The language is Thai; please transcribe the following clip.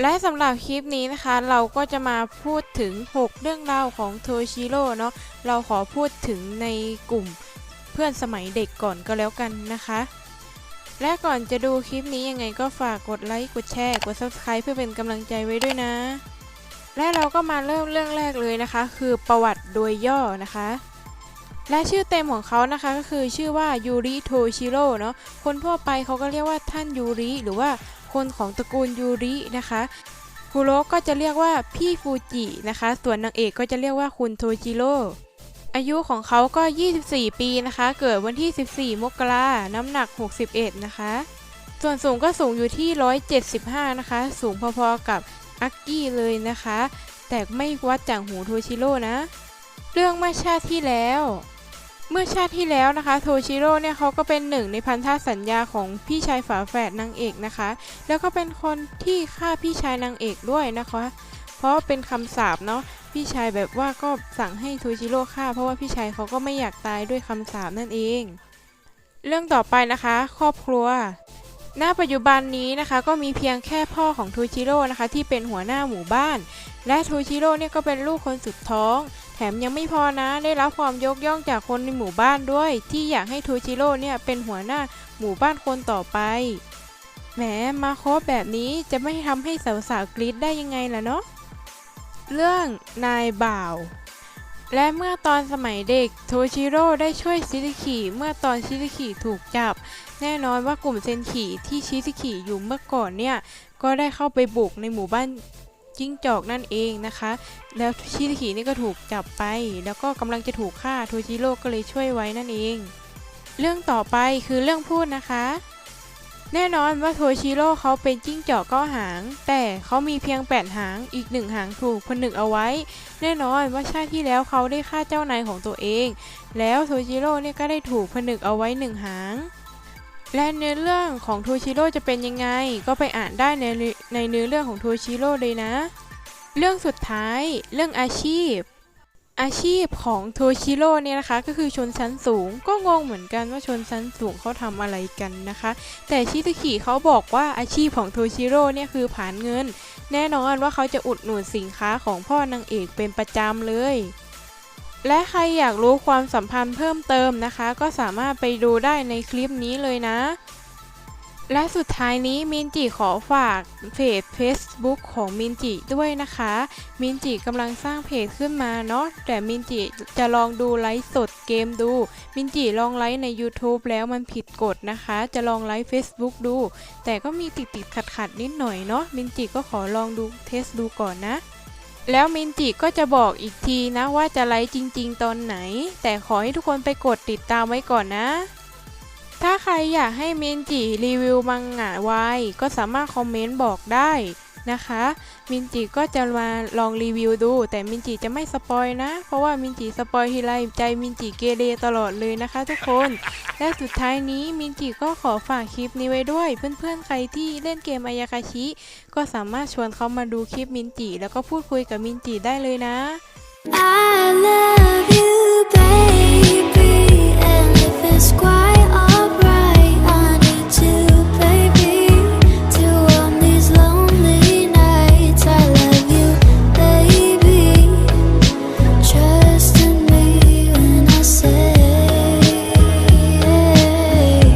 และสำหรับคลิปนี้นะคะ เราก็จะมาพูดถึง 6 เรื่องราวของโทชิโร่เนาะเราขอพูดถึงในกลุ่มเพื่อนสมัยเด็กก่อนก็แล้วกันนะคะ และก่อนจะดูคลิปนี้ยังไงก็ฝากกดไลค์กดแชร์กด subscribe เพื่อเป็นกำลังใจไว้ด้วยนะ และเราก็มาเริ่มเรื่องแรกเลยนะคะ คือประวัติโดยย่อนะคะและชื่อเต็มของเขานะคะก็คือชื่อว่ายูริโทชิโร่เนาะคนทั่วไปเขาก็เรียกว่าท่านยูริหรือว่า คนของตระกูลยูรินะคะคุโรก็จะเรียกว่าพี่ฟูจินะคะ ส่วนนางเอกก็จะเรียกว่าคุณโทชิโร่อายุของเขาก็ 24 ปีนะคะ เกิดวันที่ 14 มกราน้ำหนัก 61 นะคะ ส่วนสูงก็สูงอยู่ที่ 175 นะคะ สูงพอๆกับอักกี้เลยนะคะ แต่ไม่วัดจากหูโทชิโร่นะ เรื่องเมื่อชาติที่แล้ว เมื่อชาติที่แล้วนะคะโทชิโร่เนี่ยเขาก็เป็นหนึ่งในพันธสัญญาของพี่ชายฝาแฝดนางเอกนะคะ แล้วก็เป็นคนที่ฆ่าพี่ชายนางเอกด้วยนะคะ เพราะเป็นคำสาปเนาะพี่ชายแบบว่าก็สั่งให้โทชิโร่ฆ่า เพราะว่าพี่ชายเขาก็ไม่อยากตายด้วยคำสาปนั่นเอง เรื่องต่อไปนะคะ ครอบครัวณปัจจุบันนี้นะคะก็มีเพียงแค่พ่อของโทชิโร่นะคะที่เป็นหัวหน้าหมู่บ้าน และโทชิโร่เนี่ยก็เป็นลูกคนสุดท้อง ถมยังไม่พอนะ ได้รับความยกย่องจากคนในหมู่บ้านด้วย ที่อยากให้โทชิโร่เนี่ยเป็นหัวหน้าหมู่บ้านคนต่อไป แหมมาโคบแบบนี้จะไม่ทำให้สาวๆกรี๊ดได้ยังไงล่ะเนาะ เรื่องนายบ่าว และเมื่อตอนสมัยเด็กโทชิโร่ได้ช่วยชิซิคิเมื่อตอนชิซิคิถูกจับ แน่นอนว่ากลุ่มเซนคิที่ชิซิคิอยู่เมื่อก่อนเนี่ย ก็ได้เข้าไปบุกในหมู่บ้าน จิ้งจอกนั่นเองนะคะ แล้วชิซิคินี่ก็ถูกจับไป แล้วก็กำลังจะถูกฆ่าโทชิโร่ก็เลยช่วยไว้นั่นเอง เรื่องต่อไปคือเรื่องพูดนะคะแน่นอนว่าโทชิโร่เขาเป็นจิ้งจอกเก้าหาง แต่เขามีเพียงแปดหาง อีกหนึ่งหางถูกผนึกเอาไว้ แน่นอนว่าชาติที่แล้วเขาได้ฆ่าเจ้านายของตัวเอง แล้วโทชิโร่เนี่ยก็ได้ถูกผนึกเอาไว้หนึ่งหาง และเนื้อเรื่องของโทชิโร่จะเป็นยังไง ก็ไปอ่านได้ในในเนื้อเรื่องของโทชิโร่เลยนะ เรื่องสุดท้ายเรื่องอาชีพ อาชีพของโทชิโร่เนี่ยนะคะ ก็คือชนชั้นสูงก็งงเหมือนกันว่าชนชั้นสูงเขาทำอะไรกันนะคะ แต่ชิซุกิเขาบอกว่าอาชีพของโทชิโร่เนี่ยคือผานเงิน แน่นอนว่าเขาจะอุดหนุนสินค้าของพ่อนางเอกเป็นประจำเลย และใครอยากรู้ความสัมพันธ์เพิ่มเติมนะคะ ก็สามารถไปดูได้ในคลิปนี้เลยนะ และสุดท้ายนี้มินจิขอฝากเพจ Facebook ของมินจิด้วยนะคะ มินจิกำลังสร้างเพจขึ้นมาเนาะแต่มินจิจะลองดูไลฟ์สดเกมดู มินจิลองไลฟ์ใน YouTube แล้วมันผิดกฎนะคะ จะลองไลฟ์ Facebook ดู แต่ก็มีติดติดขัดขัดนิดหน่อยเนาะมินจิก็ขอลองดูเทสดูก่อนนะ แล้วมินจิก็จะบอกอีกทีนะว่าจะไลฟ์จริง ๆ ตอนไหน แต่ขอให้ทุกคนไปกดติดตามไว้ก่อนนะ ถ้าใครอยากให้มินจิรีวิวมังงะไว้ก็สามารถคอมเมนต์บอกได้ นะคะ มินจิก็จะมาลองรีวิวดู แต่มินจิจะไม่สปอยนะ เพราะว่ามินจิสปอยทีไรใจมินจิเกเรตลอดเลยนะคะ ทุกคน และสุดท้ายนี้มินจิก็ขอฝากคลิปนี้ไว้ด้วย เพื่อนๆใครที่เล่นเกมอายาคาชิ ก็สามารถชวนเขามาดูคลิปมินจิแล้วก็พูดคุยกับมินจิได้เลยนะ I love